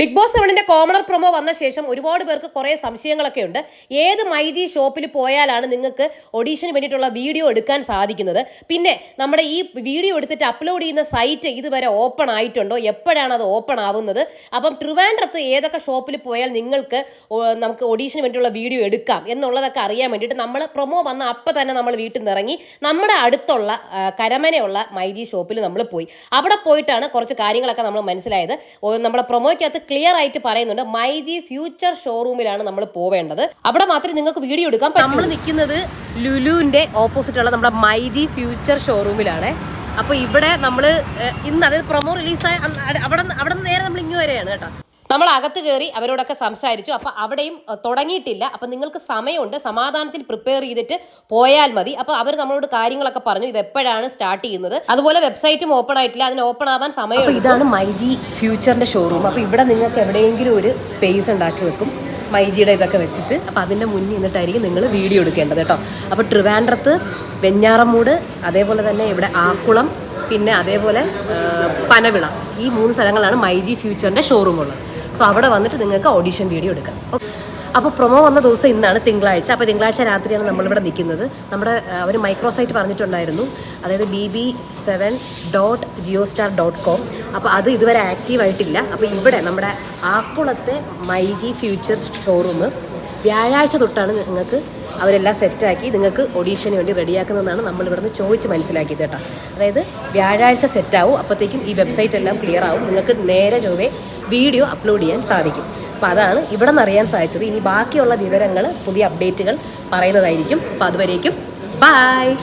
Big boss സെവനിന്റെ commoner promo വന്ന ശേഷം ഒരുപാട് പേർക്ക് കുറേ സംശയങ്ങളൊക്കെ ഉണ്ട്. ഏത് മൈജി ഷോപ്പിൽ പോയാലാണ് നിങ്ങൾക്ക് ഒഡീഷന് വേണ്ടിയിട്ടുള്ള വീഡിയോ എടുക്കാൻ സാധിക്കുന്നത്? പിന്നെ നമ്മുടെ ഈ വീഡിയോ എടുത്തിട്ട് അപ്ലോഡ് ചെയ്യുന്ന സൈറ്റ് ഇതുവരെ ഓപ്പൺ ആയിട്ടുണ്ടോ? എപ്പോഴാണ് അത് ഓപ്പൺ ആവുന്നത്? അപ്പം ട്രിവാൻഡ്രത്ത് ഏതൊക്കെ ഷോപ്പിൽ പോയാൽ നിങ്ങൾക്ക് നമുക്ക് ഒഡീഷന് വേണ്ടിയുള്ള വീഡിയോ എടുക്കാം എന്നുള്ളതൊക്കെ അറിയാൻ വേണ്ടിയിട്ട് നമ്മൾ പ്രൊമോ വന്ന അപ്പം തന്നെ നമ്മൾ വീട്ടിൽ നിന്ന് ഇറങ്ങി നമ്മുടെ അടുത്തുള്ള കരമനയുള്ള മൈജി ഷോപ്പിൽ നമ്മൾ പോയി. അവിടെ പോയിട്ടാണ് കുറച്ച് കാര്യങ്ങളൊക്കെ നമ്മൾ മനസ്സിലായത്. നമ്മുടെ പ്രൊമോയ്ക്കകത്ത് ക്ലിയർ ആയിട്ട് പറയുന്നുണ്ട് മൈജി ഫ്യൂച്ചർ ഷോറൂമിലാണ് നമ്മൾ പോവേണ്ടത്. അവിടെ മാത്രമേ നിങ്ങൾക്ക് വീഡിയോ എടുക്കാൻ നമ്മൾ നിൽക്കുന്നത് ലുലുവിന്റെ ഓപ്പോസിറ്റ് ഉള്ള നമ്മുടെ മൈജി ഫ്യൂച്ചർ ഷോറൂമിലാണ് അപ്പോൾ ഇവിടെ നമ്മൾ ഇന്ന് അതായത് പ്രൊമോ റിലീസായ അവിടെ അവിടെ നേരെ നമ്മൾ ഇങ്ങ് വരെയാണ് കേട്ടോ. നമ്മൾ അകത്ത് കയറി അവരോടൊക്കെ സംസാരിച്ചു. അപ്പോൾ അവിടെയും തുടങ്ങിയിട്ടില്ല. അപ്പം നിങ്ങൾക്ക് സമയമുണ്ട്. സമാധാനത്തിൽ പ്രിപ്പയർ ചെയ്തിട്ട് പോയാൽ മതി. അപ്പോൾ അവർ നമ്മളോട് കാര്യങ്ങളൊക്കെ പറഞ്ഞു. ഇത് എപ്പോഴാണ് സ്റ്റാർട്ട് ചെയ്യുന്നത്. അതുപോലെ വെബ്സൈറ്റും ഓപ്പൺ ആയിട്ടില്ല. അതിന് ഓപ്പൺ ആവാൻ സമയം ഇതാണ് മൈജി ഫ്യൂച്ചറിന്റെ ഷോറൂം അപ്പോൾ ഇവിടെ നിങ്ങൾക്ക് എവിടെയെങ്കിലും ഒരു സ്പേസ് ഉണ്ടാക്കി വെക്കും. മൈജിയുടെ ഇതൊക്കെ വെച്ചിട്ട്. അപ്പോൾ അതിന്റെ മുന്നിൽ നിന്നിട്ടായിരിക്കും നിങ്ങൾ വീഡിയോ എടുക്കേണ്ടത് കേട്ടോ. അപ്പോൾ ട്രിവാൻഡ്രത്ത് വെഞ്ഞാറമൂട് അതേപോലെ തന്നെ ഇവിടെ ആക്കുളം പിന്നെ അതേപോലെ പനവിള. ഈ മൂന്ന് സ്ഥലങ്ങളാണ് മൈജി ഫ്യൂച്ചറിന്റെ ഷോറൂം ഉള്ളത്. സോ അവിടെ വന്നിട്ട് നിങ്ങൾക്ക് ഓഡീഷൻ വീഡിയോ എടുക്കാം. അപ്പോൾ പ്രൊമോ വന്ന ദിവസം ഇന്നാണ് തിങ്കളാഴ്ച. അപ്പോൾ തിങ്കളാഴ്ച രാത്രിയാണ് നമ്മളിവിടെ നിൽക്കുന്നത്. നമ്മുടെ അവർ മൈക്രോസൈറ്റ് പറഞ്ഞിട്ടുണ്ടായിരുന്നു. അതായത് B B seven dot Jio star dot com അപ്പോൾ അത് ഇതുവരെ ആക്റ്റീവ് ആയിട്ടില്ല. അപ്പോൾ ഇവിടെ നമ്മുടെ ആക്കുളത്തെ മൈജി ഫ്യൂച്ചർ ഷോറൂം വ്യാഴാഴ്ച തൊട്ടാണ് നിങ്ങൾക്ക് അവരെല്ലാം സെറ്റാക്കി നിങ്ങൾക്ക് ഒഡീഷന് വേണ്ടി റെഡിയാക്കുന്നതെന്നാണ് നമ്മൾ ഇവിടുന്ന് ചോദിച്ച് മനസ്സിലാക്കിയത് കേട്ടോ. അതായത് വ്യാഴാഴ്ച സെറ്റാവും അപ്പോഴത്തേക്കും ഈ വെബ്സൈറ്റ് എല്ലാം ക്ലിയർ ആവും നിങ്ങൾക്ക് നേരെ ചൊവ്വേ വീഡിയോ അപ്ലോഡ് ചെയ്യാൻ സാധിക്കും. അപ്പോൾ അതാണ് ഇവിടെ നിന്ന് അറിയാൻ സാധിച്ചത്. ഇനി ബാക്കിയുള്ള വിവരങ്ങൾ പുതിയ അപ്ഡേറ്റുകൾ പറയുന്നതായിരിക്കും. അപ്പോൾ അതുവരേക്കും ബൈ